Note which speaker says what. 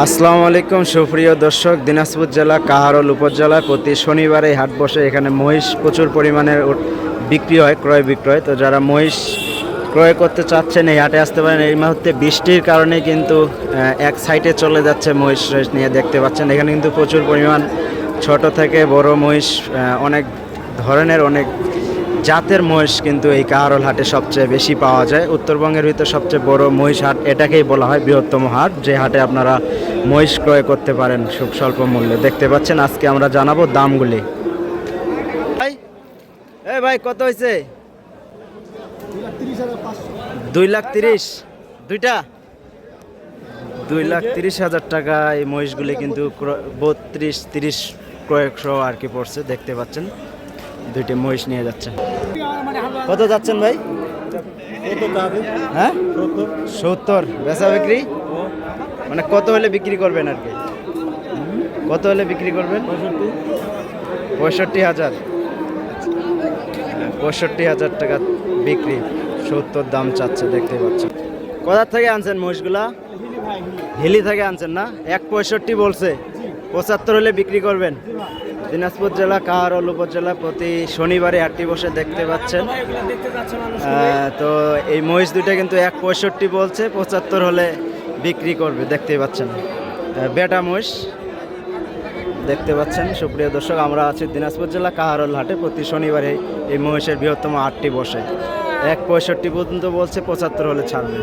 Speaker 1: আসসালামু আলাইকুম, সুপ্রিয় দর্শক। দিনাজপুর জেলা কাহারল উপজেলায় প্রতি শনিবারে হাট বসে এখানে মহিষ প্রচুর পরিমাণে বিক্রি হয়, ক্রয় বিক্রয়। তো যারা মহিষ ক্রয় করতে চাচ্ছেন, এই হাটে আসতে পারেন। এই মুহূর্তে বৃষ্টির কারণে কিন্তু এক সাইডে চলে যাচ্ছে মহিষ নিয়ে দেখতে পাচ্ছেন। এখানে কিন্তু প্রচুর পরিমাণ ছোট থেকে বড় মহিষ অনেক ধরনের, অনেক জাতের মহিষ কিন্তু এই কাহারল হাটে সবচেয়ে বেশি পাওয়া যায়। উত্তরবঙ্গের ভিতর সবচেয়ে বড় মহিষ হাট এটাকেই বলা হয় বৃহত্তম হাট। যে হাটে আপনারা মহিষ ক্রয় করতে পারেন খুব স্বল্প মূল্যে। দেখতে পাচ্ছেন, আজকে আমরা জানাব দামগুলি। ভাই, এই ভাই, কত হয়েছে দুই লাখ তিরিশ। দুইটা? দুই লাখ তিরিশ হাজার টাকা এই মহিষগুলি কিন্তু বত্রিশ, তিরিশ ক্রয়শো আর কি পড়ছে, দেখতে পাচ্ছেন। দুইটি মহিষ নিয়ে যাচ্ছে। কত যাচ্ছেন ভাই? হ্যাঁ? সত্তর। বেচা বিক্রি? মানে কত হলে বিক্রি করবেন আর কি? কত হলে বিক্রি করবেন? পঁয়ষট্টি হাজার। পঁয়ষট্টি হাজার টাকা বিক্রি। সত্তর দাম চাচ্ছে দেখতে পাচ্ছেন। কোথা থেকে আনছেন মহিষগুলা? হিলি থেকে আনছেন না? এক পঁয়ষট্টি বলছে। পঁচাত্তর হলে বিক্রি করবেন? দিনাজপুর জেলা কাহারল উপজেলা প্রতি শনিবারে আটটি বসে দেখতে পাচ্ছেন। তো এই মহিষ দুইটা কিন্তু এক পঁয়ষট্টি বলছে পঁচাত্তর হলে বিক্রি করবে দেখতে পাচ্ছেন। বেটা মহিষ দেখতে পাচ্ছেন। সুপ্রিয় দর্শক আমরা আছি দিনাজপুর জেলা কাহারল হাটে। প্রতি শনিবারে এই মহিষের বৃহত্তম আটটি বসে। এক পঁয়ষট্টি পর্যন্ত বলছে পঁচাত্তর হলে ছাড়বে।